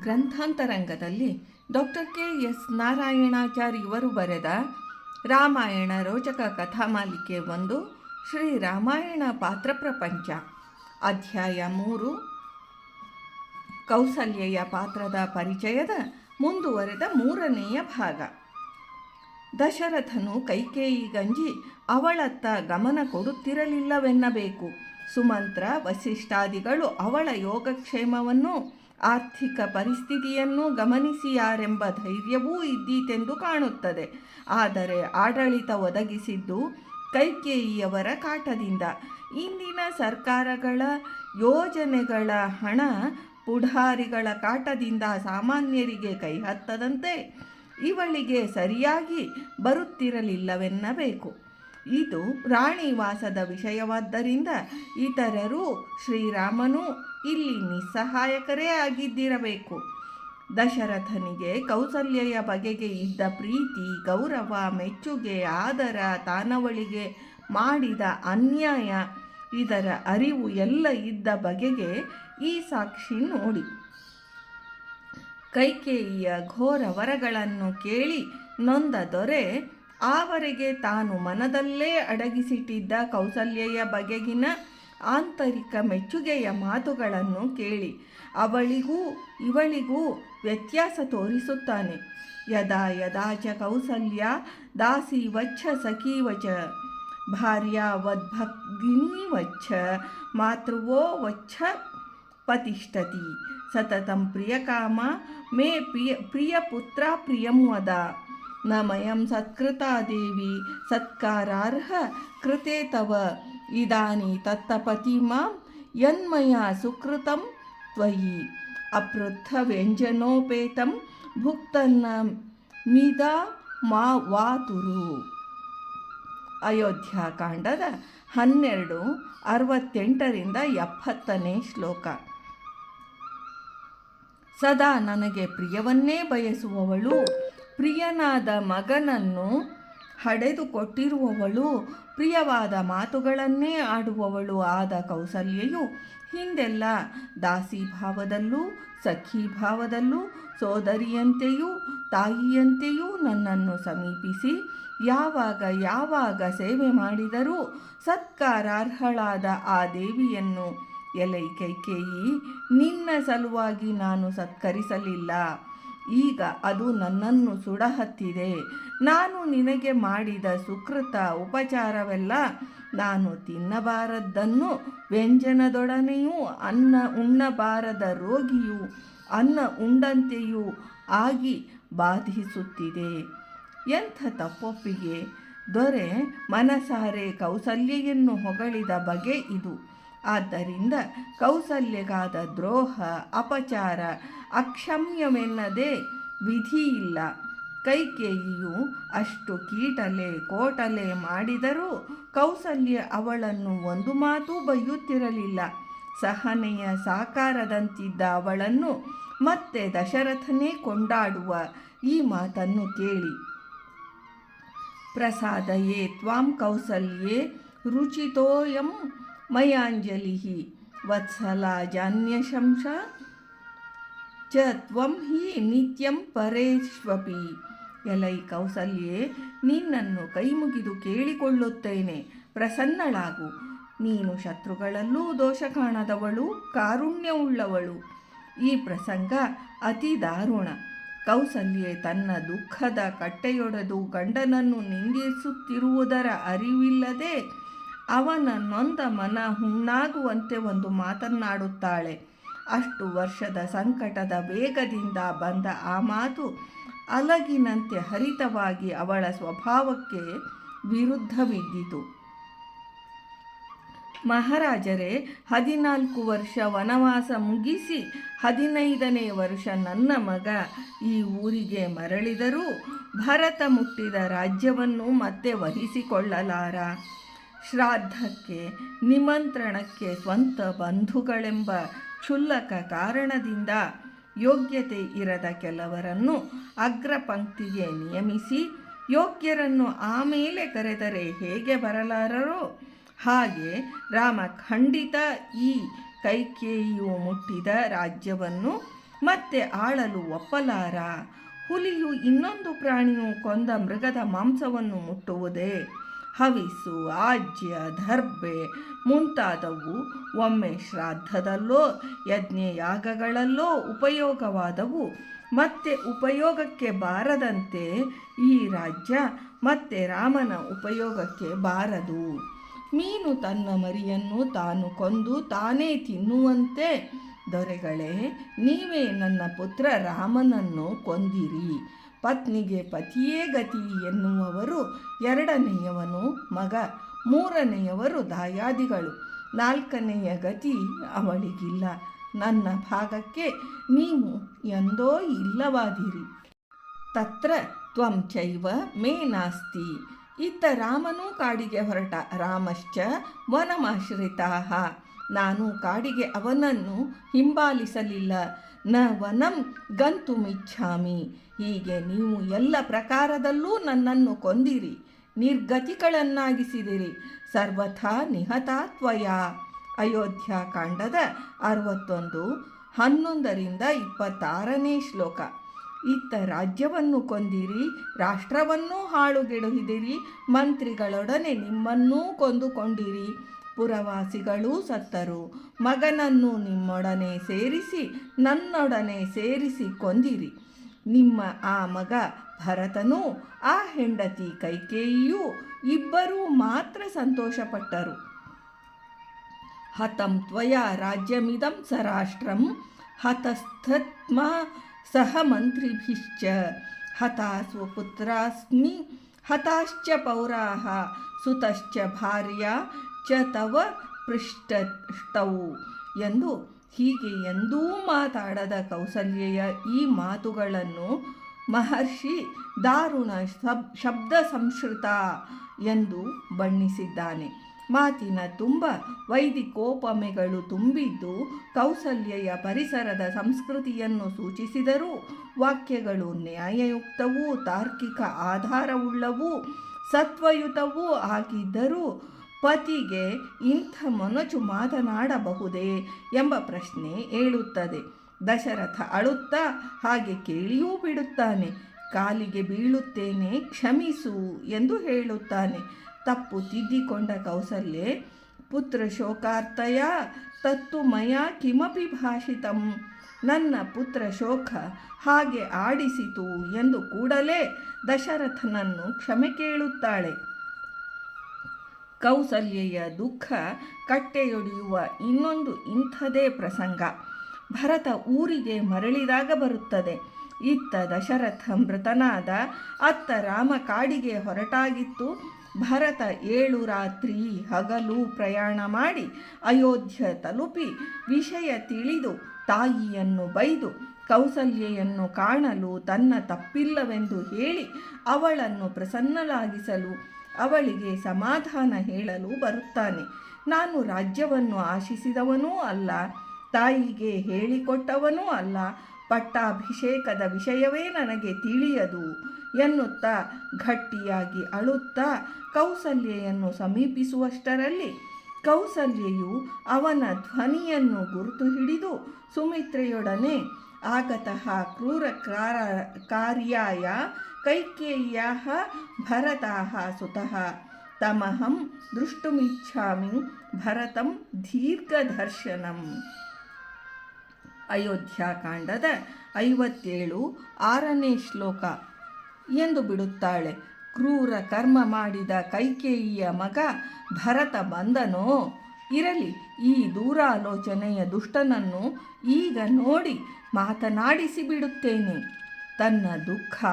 ಗ್ರಂಥಾಂತರಂಗದಲ್ಲಿ doctor K S Narayanachar ಇವರು ಬರೆದ ರಾಮಾಯಣ ರೋಚಕ ಕಥಾಮಾಲಿಕೆ ಒಂದು, ಶ್ರೀ ರಾಮಾಯಣ ಪಾತ್ರ ಪ್ರಪಂಚ. ಅಧ್ಯಾಯ ಮೂರು, ಕೌಸಲ್ಯೆಯ ಪಾತ್ರದ ಪರಿಚಯದ ಮುಂದುವರೆದ ಮೂರನೆಯ ಭಾಗ. ದಶರಥನು ಕೈಕೇಯಿ ಗಂಜಿ ಅವಳತ್ತ ಗಮನ ಕೊಡುತ್ತಿರಲಿಲ್ಲವೆನ್ನಬೇಕು. ಸುಮಂತ್ರ, ವಸಿಷ್ಠಾದಿಗಳು ಅವಳ ಯೋಗಕ್ಷೇಮವನ್ನು ಆರ್ಥಿಕ ಪರಿಸ್ಥಿತಿಯನ್ನು ಗಮನಿಸಿಯಾರೆಂಬ ಧೈರ್ಯವೂ ಇದ್ದೀತೆಂದು ಕಾಣುತ್ತದೆ. ಆದರೆ ಆಡಳಿತ ಒದಗಿಸಿದ್ದು ಕೈಕೇಯಿಯವರ ಕಾಟದಿಂದ. ಇಂದಿನ ಸರ್ಕಾರಗಳ ಯೋಜನೆಗಳ ಹಣ ಪುಢಾರಿಗಳ ಕಾಟದಿಂದ ಸಾಮಾನ್ಯರಿಗೆ ಕೈಹತ್ತದಂತೆ ಇವಳಿಗೆ ಸರಿಯಾಗಿ ಬರುತ್ತಿರಲಿಲ್ಲವೆನ್ನಬೇಕು. ಇದು ರಾಣಿವಾಸದ ವಿಷಯವಾದ್ದರಿಂದ ಇತರರು ಶ್ರೀರಾಮನು ಇಲ್ಲಿ ನಿಸ್ಸಹಾಯಕರೇ ಆಗಿದ್ದಿರಬೇಕು. ದಶರಥನಿಗೆ ಕೌಸಲ್ಯೆಯ ಬಗೆಗೆ ಇದ್ದ ಪ್ರೀತಿ, ಗೌರವ, ಮೆಚ್ಚುಗೆ, ಆದರ, ತಾನವಳಿಗೆ ಮಾಡಿದ ಅನ್ಯಾಯ, ಇದರ ಅರಿವು ಎಲ್ಲ ಇದ್ದ ಬಗೆಗೆ ಈ ಸಾಕ್ಷಿ ನೋಡಿ. ಕೈಕೇಯಿಯ ಘೋರ ವರಗಳನ್ನು ಕೇಳಿ ನೊಂದ ದೊರೆ ಆವರೆಗೆ ತಾನು ಮನದಲ್ಲೇ ಅಡಗಿಸಿಟ್ಟಿದ್ದ ಕೌಸಲ್ಯೆಯ ಬಗೆಗಿನ ಆಂತರಿಕ ಮೆಚ್ಚುಗೆಯ ಮಾತುಗಳನ್ನು ಕೇಳಿ ಅವಳಿಗೂ ಇವಳಿಗೂ ವ್ಯತ್ಯಾಸ ತೋರಿಸುತ್ತಾನೆ. ಯದಾ ಯದಾ ಚ ಕೌಸಲ್ಯ ದಾಸಿ ವಚ್ಚ ಸಖೀವಚ ಭಾರ್ಯಾವದ್ಭಗ್ನಿವಚ್ಛ ಮಾತೃವೋ ವಚ್ಚ ಪತಿಷ್ಠತಿ ಸತತಂ ಪ್ರಿಯಕಾಮ ಮೇ ಪ್ರಿಯ ಪ್ರಿಯಪುತ್ರ ಪ್ರಿಯಂ ವದ. ನ ಮಯಂ ಸತ್ಕೃತಾ ದೇವಿ ಸತ್ಕಾರಾರ್ಹ ಕೃತೆ ತವ. ಇದಾನಿ ತತ್ತಪತಿ ಮಾಂ ಯನ್ಮಯ ಸುಕೃತಂ ತ್ವಯಿ. ಅಪೃಥ ವ್ಯಂಜನೋಪೇತಂ ಭುಕ್ತನ್ನ ಮಿದ ಮಾ ವಾತುರು. ಅಯೋಧ್ಯಾಕಾಂಡದ ಹನ್ನೆರಡು, ಅರವತ್ತೆಂಟರಿಂದ ಎಪ್ಪತ್ತನೇ ಶ್ಲೋಕ. ಸದಾ ನನಗೆ ಪ್ರಿಯವನ್ನೇ ಬಯಸುವವಳು. ಪ್ರಿಯನಾದ ಮಗನನ್ನು ಹಡೆದುಕೊಟ್ಟಿರುವವಳು ಪ್ರಿಯವಾದ ಮಾತುಗಳನ್ನೇ ಆಡುವವಳು ಆದ ಕೌಸಲ್ಯೆಯು ಹಿಂದೆಲ್ಲ ಸಖಿ ಭಾವದಲ್ಲೂ, ಸೋದರಿಯಂತೆಯೂ, ತಾಯಿಯಂತೆಯೂ ನನ್ನನ್ನು ಸಮೀಪಿಸಿ ಯಾವಾಗ ಯಾವಾಗ ಸೇವೆ ಮಾಡಿದರೂ ಸತ್ಕಾರಾರ್ಹಳಾದ ಆ ದೇವಿಯನ್ನು ಎಲೈ ಕೈಕೇಯಿ ನಿನ್ನ ಸಲುವಾಗಿ ನಾನು ಸತ್ಕರಿಸಲಿಲ್ಲ. ಈಗ ಅದು ನನ್ನನ್ನು ಸುಡಹತ್ತಿದೆ. ನಾನು ನಿನಗೆ ಮಾಡಿದ ಸುಕೃತ ಉಪಚಾರವೆಲ್ಲ ನಾನು ತಿನ್ನಬಾರದ್ದನ್ನು ವ್ಯಂಜನದೊಡನೆಯೂ, ಅನ್ನ ಉಣ್ಣಬಾರದ ರೋಗಿಯು, ಅನ್ನ ಉಂಡಂತೆಯೂ ಆಗಿ ಬಾಧಿಸುತ್ತಿದೆ. ಎಂಥ ತಪ್ಪೊಪ್ಪಿಗೆ? ದೊರೆ ಮನಸಾರೆ ಕೌಸಲ್ಯೆಯನ್ನು ಹೊಗಳಿದ ಬಗೆ ಇದು. ಆದ್ದರಿಂದ ಕೌಸಲ್ಯಗಾದ ದ್ರೋಹ, ಅಪಚಾರ, ಅಕ್ಷಮ್ಯವೆನ್ನದೇ ವಿಧಿಯಿಲ್ಲ. ಕೈಕೇಯಿಯು ಅಷ್ಟು ಕೀಟಲೆ ಕೋಟಲೆ ಮಾಡಿದರೂ ಕೌಸಲ್ಯ ಅವಳನ್ನು ಒಂದು ಮಾತೂ ಬೈಯುತ್ತಿರಲಿಲ್ಲ ಸಹನೆಯ ಸಾಕಾರದಂತಿದ್ದ ಅವಳನ್ನು ಮತ್ತೆ ದಶರಥನೇ ಕೊಂಡಾಡುವ ಈ ಮಾತನ್ನು ಕೇಳಿ. ಪ್ರಸಾದಯೇ ತ್ವಾಂ ಕೌಸಲ್ಯೇ, ರುಚಿತೋಯಂ ಮಯಾಂಜಲಿ ವತ್ಸಲ च ತ್ವಂ ಹಿ ನಿತ್ಯಂ ಪರೇಶ್ವಪಿ. ಎಲೈ ಕೌಸಲ್ಯೆ, ನಿನ್ನನ್ನು ಕೈಮುಗಿದು ಕೇಳಿಕೊಳ್ಳುತ್ತೇನೆ. ಪ್ರಸನ್ನಳಾಗು. ನೀನು ಶತ್ರುಗಳಲ್ಲೂ ದೋಷ ಕಾಣದವಳು, ಕಾರುಣ್ಯವುಳ್ಳವಳು. ಈ ಪ್ರಸಂಗ ಅತಿ ದಾರುಣ. ಕೌಸಲ್ಯೆ, ತನ್ನ ದುಃಖದ ಕಟ್ಟೆಯೊಡೆದು ಗಂಡನನ್ನು ನಿಂದಿಸುತ್ತಿರುವುದರ ಅರಿವಿಲ್ಲದೆ ಅವನ ನೊಂದ ಮನ ಹುಣ್ಣಾಗುವಂತೆ ಒಂದು ಮಾತನ್ನಾಡುತ್ತಾಳೆ. ಅಷ್ಟು ವರ್ಷದ ಸಂಕಟದ ವೇಗದಿಂದ ಬಂದ ಆ ಮಾತು ಅಲಗಿನಂತೆ ಹರಿತವಾಗಿ ಅವಳ ಸ್ವಭಾವಕ್ಕೆ ವಿರುದ್ಧವಿದ್ದಿತು. ಮಹಾರಾಜರೇ, ಹದಿನಾಲ್ಕು ವರ್ಷ ವನವಾಸ ಮುಗಿಸಿ ಹದಿನೈದನೇ ವರ್ಷ ನನ್ನ ಮಗ ಈ ಊರಿಗೆ ಮರಳಿದರೂ ಭರತ ಮುಟ್ಟಿದ ರಾಜ್ಯವನ್ನು ಮತ್ತೆ ವಹಿಸಿಕೊಳ್ಳಲಾರ? ಶ್ರಾದ್ದಕ್ಕೆ ನಿಮಂತ್ರಣಕ್ಕೆ ಸ್ವಂತ ಬಂಧುಗಳೆಂಬ ಕ್ಷುಲ್ಲಕ ಕಾರಣದಿಂದ ಯೋಗ್ಯತೆ ಇರದ ಕೆಲವರನ್ನು ಅಗ್ರಪಂಕ್ತಿಗೆ ನಿಯಮಿಸಿ ಯೋಗ್ಯರನ್ನು ಆಮೇಲೆ ಕರೆದರೆ ಹೇಗೆ ಬರಲಾರರು? ಹಾಗೆ ರಾಮ ಖಂಡಿತ ಈ ಕೈಕೇಯಿಯು ಮುಟ್ಟಿದ ರಾಜ್ಯವನ್ನು ಮತ್ತೆ ಆಳಲು ಒಪ್ಪಲಾರ. ಹುಲಿಯು ಇನ್ನೊಂದು ಪ್ರಾಣಿಯು ಕೊಂದ ಮೃಗದ ಮಾಂಸವನ್ನು ಮುಟ್ಟುವುದೇ ಹವಿಸು ಆಜ್ಯ ದರ್ಬೆ ಮುಂತಾದವು ಒಮ್ಮೆ ಶ್ರಾದ್ದದಲ್ಲೋ ಯಜ್ಞಯಾಗಗಳಲ್ಲೋ ಉಪಯೋಗವಾದವು. ಮತ್ತೆ ಉಪಯೋಗಕ್ಕೆ ಬಾರದಂತೆ ಈ ರಾಜ್ಯ ಮತ್ತೆ ರಾಮನ ಉಪಯೋಗಕ್ಕೆ ಬಾರದು. ಮೀನು ತನ್ನ ಮರಿಯನ್ನು ತಾನು ಕೊಂದು ತಾನೇ ತಿನ್ನುವಂತೆ. ದೊರೆಗಳೇ, ನೀವೇ ನನ್ನ ಪುತ್ರ ರಾಮನನ್ನು ಕೊಂದಿರಿ. ಪತ್ನಿಗೆ ಪತಿಯೇ ಗತಿ ಎನ್ನುವವರು ಎರಡನೆಯವನು ಮಗ, ಮೂರನೆಯವರು ದಾಯಾದಿಗಳು, ನಾಲ್ಕನೆಯ ಗತಿ ಅವಳಿಗಿಲ್ಲ. ನನ್ನ ಭಾಗಕ್ಕೆ ನೀವು ಎಂದೋ ಇಲ್ಲವಾದಿರಿ. ತತ್ರ ತ್ವಂ ಚೈವ ಮೇ ನಾಸ್ತಿ. ಇತ್ತ ರಾಮನೂ ಕಾಡಿಗೆ ಹೊರಟ. ರಾಮಶ್ಚ ವನಮಾಶ್ರಿತಾ. ನಾನು ಕಾಡಿಗೆ ಅವನನ್ನು ಹಿಂಬಾಲಿಸಲಿಲ್ಲ. ನ ವನಂ ಗಂತುಮಿಚ್ಛಾಮಿ ಹೀಗೆ ನೀವು ಎಲ್ಲ ಪ್ರಕಾರದಲ್ಲೂ ನನ್ನನ್ನು ಕೊಂದಿರಿ, ನಿರ್ಗತಿಗಳನ್ನಾಗಿಸಿದಿರಿ. ಸರ್ವಥಾ ನಿಹತಾತ್ವಯ ಅಯೋಧ್ಯ ಕಾಂಡದ ಅರವತ್ತೊಂದು, ಹನ್ನೊಂದರಿಂದ ಇಪ್ಪತ್ತಾರನೇ ಶ್ಲೋಕ. ಇತ್ತ ರಾಜ್ಯವನ್ನು ಕೊಂದಿರಿ, ರಾಷ್ಟ್ರವನ್ನೂ ಹಾಳುಗೆಡುಹಿದಿರಿ, ಮಂತ್ರಿಗಳೊಡನೆ ನಿಮ್ಮನ್ನೂ ಕೊಂದುಕೊಂಡಿರಿ. ಪುರವಾಸಿಗಳೂ ಸತ್ತರು. ಮಗನನ್ನು ನಿಮ್ಮೊಡನೆ ಸೇರಿಸಿ, ನನ್ನೊಡನೆ ಸೇರಿಸಿ ಕೊಂದಿರಿ. ನಿಮ್ಮ ಆ ಮಗ ಭರತನೂ, ಆ ಹೆಂಡತಿ ಕೈಕೇಯಿಯೂ ಇಬ್ಬರೂ ಮಾತ್ರ ಸಂತೋಷಪಟ್ಟರು. ಹತಂ ತ್ವಯ ರಾಜ್ಯಮಿದಂ ಸರಾಷ್ಟ್ರಂ ರಾಷ್ಟ್ರಂ ಹತಸ್ಥತ್ಮ ಸಹ ಮಂತ್ರಿಭಿಶ್ಚ. ಹತಾಸ್ವ ಪುತ್ರಾಸ್ಮಿ, ಹತಾಶ್ಚ ಪೌರಾಹ, ಸುತಶ್ಚ ಭಾರ್ಯ ಚ ತವ ಎಂದು ಹೀಗೆ ಎಂದೂ ಮಾತಾಡದ ಕೌಸಲ್ಯೆಯ ಈ ಮಾತುಗಳನ್ನು ಮಹರ್ಷಿ ದಾರುಣ ಶಬ್, ಶಬ್ದ ಸಂಸ್ಕೃತ ಎಂದು ಬಣ್ಣಿಸಿದ್ದಾನೆ. ಮಾತಿನ ತುಂಬ ವೈದಿಕೋಪಮೆಗಳು ತುಂಬಿದ್ದು ಕೌಸಲ್ಯೆಯ ಪರಿಸರದ ಸಂಸ್ಕೃತಿಯನ್ನು ಸೂಚಿಸಿದರೂ ವಾಕ್ಯಗಳು ನ್ಯಾಯಯುಕ್ತವೂ ತಾರ್ಕಿಕ ಆಧಾರವುಳ್ಳವೂ ಸತ್ವಯುತವೂ ಆಗಿದ್ದರೂ ಪತಿಗೆ ಇಂಥ ಮನಚು ಮಾತನಾಡಬಹುದೇ ಎಂಬ ಪ್ರಶ್ನೆ ಏಳುತ್ತದೆ. ದಶರಥ ಅಳುತ್ತಾ ಹಾಗೆ ಕೇಳಿಯೂ ಬಿಡುತ್ತಾನೆ. ಕಾಲಿಗೆ ಬೀಳುತ್ತೇನೆ, ಕ್ಷಮಿಸು ಎಂದು ಹೇಳುತ್ತಾನೆ. ತಪ್ಪು ತಿದ್ದಿಕೊಂಡ ಕೌಸಲ್ಯೆ, ಪುತ್ರ ಶೋಕಾರ್ತಯ ತತ್ತು ಮಯ ಕಿಮಪಿ ಭಾಷಿತಂ. ನನ್ನ ಪುತ್ರ ಶೋಕ ಹಾಗೆ ಆಡಿಸಿತು ಎಂದು ಕೂಡಲೇ ದಶರಥನನ್ನು ಕ್ಷಮೆ ಕೇಳುತ್ತಾಳೆ. ಕೌಸಲ್ಯೆಯ ದುಃಖ ಕಟ್ಟೆಯೊಡೆಯುವ ಇನ್ನೊಂದು ಇಂಥದೇ ಪ್ರಸಂಗ. ಭರತ ಊರಿಗೆ ಮರಳಿದಾಗ ಬರುತ್ತದೆ. ಇತ್ತ ದಶರಥ ಮೃತನಾದ, ಅತ್ತ ರಾಮ ಕಾಡಿಗೆ ಹೊರಟಾಗಿತ್ತು. ಭರತ ಏಳು ರಾತ್ರಿ ಹಗಲು ಪ್ರಯಾಣ ಮಾಡಿ ಅಯೋಧ್ಯ ತಲುಪಿ ವಿಷಯ ತಿಳಿದು ತಾಯಿಯನ್ನು ಬೈದು ಕೌಸಲ್ಯೆಯನ್ನು ಕಾಣಲು ತನ್ನ ತಪ್ಪಿಲ್ಲವೆಂದು ಹೇಳಿ ಅವಳನ್ನು ಪ್ರಸನ್ನಲಾಗಿಸಲು ಅವಳಿಗೆ ಸಮಾಧಾನ ಹೇಳಲು ಬರುತ್ತಾನೆ. ನಾನು ರಾಜ್ಯವನ್ನು ಆಶಿಸಿದವನೂ ಅಲ್ಲ, ತಾಯಿಗೆ ಹೇಳಿಕೊಟ್ಟವನೂ ಅಲ್ಲ, ಪಟ್ಟಾಭಿಷೇಕದ ವಿಷಯವೇ ನನಗೆ ತಿಳಿಯದು ಎನ್ನುತ್ತಾ ಗಟ್ಟಿಯಾಗಿ ಅಳುತ್ತಾ ಕೌಸಲ್ಯೆಯನ್ನು ಸಮೀಪಿಸುವಷ್ಟರಲ್ಲಿ ಕೌಸಲ್ಯೆಯು ಅವನ ಧ್ವನಿಯನ್ನು ಗುರುತು ಹಿಡಿದು ಸುಮಿತ್ರೆಯೊಡನೆ, ಆಗತಃ ಕ್ರೂರ ಕಾರ್ಯಾಯ ಕೈಕೇಯ್ಯ ಭರತಾಹ ಸುತಃ. ತಮಹಂ ದೃಷ್ಟುಮಿಚ್ಛಾಮಿ ಭರತಂ ದೀರ್ಘದರ್ಶನಂ. ಅಯೋಧ್ಯಾಕಾಂಡದ ಐವತ್ತೇಳು ಆರನೇ ಶ್ಲೋಕ. ಎಂದು ಬಿಡುತ್ತಾಳೆ, ಕ್ರೂರ ಕರ್ಮ ಮಾಡಿದ ಕೈಕೇಯಿಯ ಮಗ ಭರತ ಬಂದನೋ? ಇರಲಿ, ಈ ದೂರಾಲೋಚನೆಯ ದುಷ್ಟನನ್ನು ಈಗ ನೋಡಿ ಮಾತನಾಡಿಸಿ ಬಿಡುತ್ತೇನೆ ತನ್ನ ದುಃಖ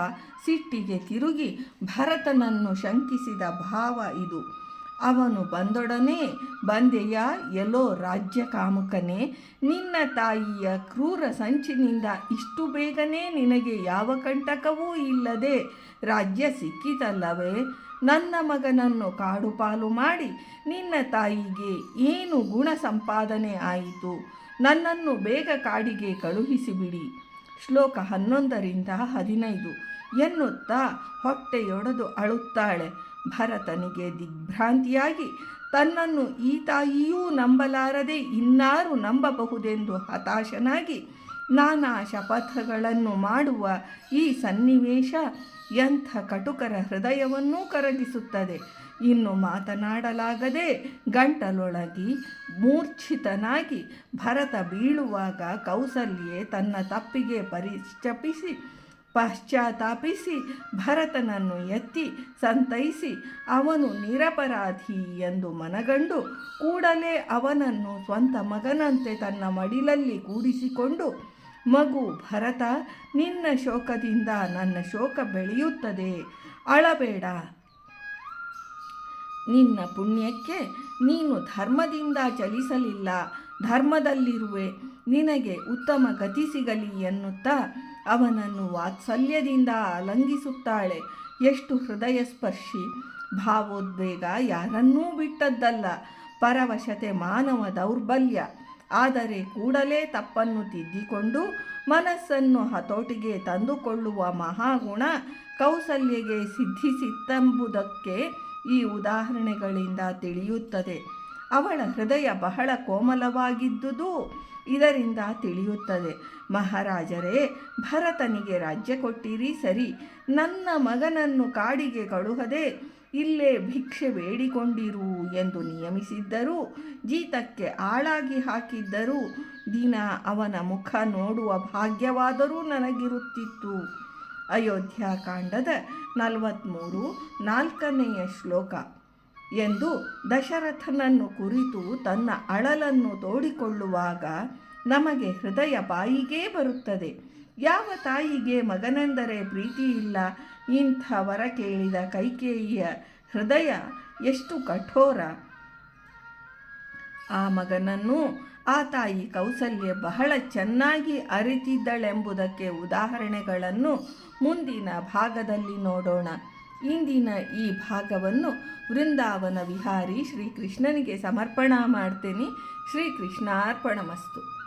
ಸಿಟ್ಟಿಗೆ ತಿರುಗಿ ಭರತನನ್ನು ಶಂಕಿಸಿದ ಭಾವ ಇದು. ಅವನು ಬಂದೊಡನೆ, ಬಂದೆಯ ಎಲ್ಲೋ ರಾಜ್ಯ ಕಾಮುಕನೇ, ನಿನ್ನ ತಾಯಿಯ ಕ್ರೂರ ಸಂಚಿನಿಂದ ಇಷ್ಟು ಬೇಗನೆ ನಿನಗೆ ಯಾವ ಕಂಟಕವೂ ಇಲ್ಲದೆ ರಾಜ್ಯ ಸಿಕ್ಕಿತಲ್ಲವೇ? ನನ್ನ ಮಗನನ್ನು ಕಾಡುಪಾಲು ಮಾಡಿ ನಿನ್ನ ತಾಯಿಗೆ ಏನು ಗುಣ ಸಂಪಾದನೆ ಆಯಿತು? ನನ್ನನ್ನು ಬೇಗ ಕಾಡಿಗೆ ಕಳುಹಿಸಿಬಿಡಿ. ಶ್ಲೋಕ ಹನ್ನೊಂದರಿಂದ ಹದಿನೈದು. ಎನ್ನುತ್ತಾ ಹೊಟ್ಟೆಯೊಡೆದು ಅಳುತ್ತಾಳೆ. ಭರತನಿಗೆ ದಿಗ್ಭ್ರಾಂತಿಯಾಗಿ, ತನ್ನನ್ನು ಈ ತಾಯಿಯೂ ನಂಬಲಾರದೆ ಇನ್ನಾರು ನಂಬಬಹುದೆಂದು ಹತಾಶನಾಗಿ, ನಾನಾ ಶಪಥಗಳನ್ನು ಮಾಡುವ ಈ ಸನ್ನಿವೇಶ ಎಂಥ ಕಟುಕರ ಹೃದಯವನ್ನೂ ಕರಗಿಸುತ್ತದೆ. ಇನ್ನು ಮಾತನಾಡಲಾಗದೆ ಗಂಟಲೊಳಗಿ ಮೂರ್ಛಿತನಾಗಿ ಭರತ ಬೀಳುವಾಗ ಕೌಸಲ್ಯೆ ತನ್ನ ತಪ್ಪಿಗೆ ಪರಿಶ್ಚಪಿಸಿ ಪಶ್ಚಾತ್ತಾಪಿಸಿ, ಭರತನನ್ನು ಎತ್ತಿ ಸಂತೈಸಿ, ಅವನು ನಿರಪರಾಧಿ ಎಂದು ಮನಗಂಡು ಕೂಡಲೇ ಅವನನ್ನು ಸ್ವಂತ ಮಗನಂತೆ ತನ್ನ ಮಡಿಲಲ್ಲಿ ಕೂಡಿಸಿಕೊಂಡು, ಮಗು ಭರತ, ನಿನ್ನ ಶೋಕದಿಂದ ನನ್ನ ಶೋಕ ಬೆಳೆಯುತ್ತದೆ. ಅಳಬೇಡ. ನಿನ್ನ ಪುಣ್ಯಕ್ಕೆ ನೀನು ಧರ್ಮದಿಂದ ಚಲಿಸಲಿಲ್ಲ. ಧರ್ಮದಲ್ಲಿರುವೆ, ನಿನಗೆ ಉತ್ತಮ ಗತಿ ಸಿಗಲಿ ಎನ್ನುತ್ತಾ ಅವನನ್ನು ವಾತ್ಸಲ್ಯದಿಂದ ಅಲಂಗಿಸುತ್ತಾಳೆ ಎಷ್ಟು ಹೃದಯ ಸ್ಪರ್ಶಿ ಭಾವೋದ್ವೇಗ ಯಾರನ್ನೂ ಬಿಟ್ಟದ್ದಲ್ಲ. ಪರವಶತೆ ಮಾನವ ದೌರ್ಬಲ್ಯ. ಆದರೆ ಕೂಡಲೇ ತಪ್ಪನ್ನು ತಿದ್ದಿಕೊಂಡು ಮನಸ್ಸನ್ನು ಹತೋಟಿಗೆ ತಂದುಕೊಳ್ಳುವ ಮಹಾಗುಣ ಕೌಸಲ್ಯಗೆ ಸಿದ್ಧಿಸಿತ್ತೆಂಬುದಕ್ಕೆ ಈ ಉದಾಹರಣೆಗಳಿಂದ ತಿಳಿಯುತ್ತದೆ. ಅವಳ ಹೃದಯ ಬಹಳ ಕೋಮಲವಾಗಿದ್ದುದು ಇದರಿಂದ ತಿಳಿಯುತ್ತದೆ. ಮಹಾರಾಜರೇ, ಭರತನಿಗೆ ರಾಜ್ಯ ಕೊಟ್ಟಿರಿ, ಸರಿ. ನನ್ನ ಮಗನನ್ನು ಕಾಡಿಗೆ ಕಳುಹದೆ ಇಲ್ಲೇ ಭಿಕ್ಷೆ ಬೇಡಿಕೊಂಡಿರು ಎಂದು ನಿಯಮಿಸಿದ್ದರು. ಜೀತಕ್ಕೆ ಆಳಾಗಿ ಹಾಕಿದ್ದರು. ದಿನ ಅವನ ಮುಖ ನೋಡುವ ಭಾಗ್ಯವಾದರೂ ನನಗಿರುತ್ತಿತ್ತು. ಅಯೋಧ್ಯಾಕಾಂಡದ ನಲವತ್ತ್ಮೂರು ನಾಲ್ಕನೆಯ ಶ್ಲೋಕ. ಎಂದು ದಶರಥನನ್ನು ಕುರಿತು ತನ್ನ ಅಳಲನ್ನು ತೋಡಿಕೊಳ್ಳುವಾಗ ನಮಗೆ ಹೃದಯ ಬಾಯಿಗೇ ಬರುತ್ತದೆ. ಯಾವ ತಾಯಿಗೆ ಮಗನೆಂದರೆ ಪ್ರೀತಿ ಇಲ್ಲ ಇಂಥ ವರ ಕೇಳಿದ ಕೈಕೇಯಿಯ ಹೃದಯ ಎಷ್ಟು ಕಠೋರ. ಆ ಮಗನನ್ನು ಆ ತಾಯಿ ಕೌಸಲ್ಯ ಬಹಳ ಚೆನ್ನಾಗಿ ಅರಿತಿದ್ದಳೆಂಬುದಕ್ಕೆ ಉದಾಹರಣೆಗಳನ್ನು ಮುಂದಿನ ಭಾಗದಲ್ಲಿ ನೋಡೋಣ. ಇಂದಿನ ಈ ಭಾಗವನ್ನು ವೃಂದಾವನ ವಿಹಾರಿ ಶ್ರೀಕೃಷ್ಣನಿಗೆ ಸಮರ್ಪಣಾ ಮಾಡ್ತೇನೆ. ಶ್ರೀಕೃಷ್ಣಾರ್ಪಣಮಸ್ತು.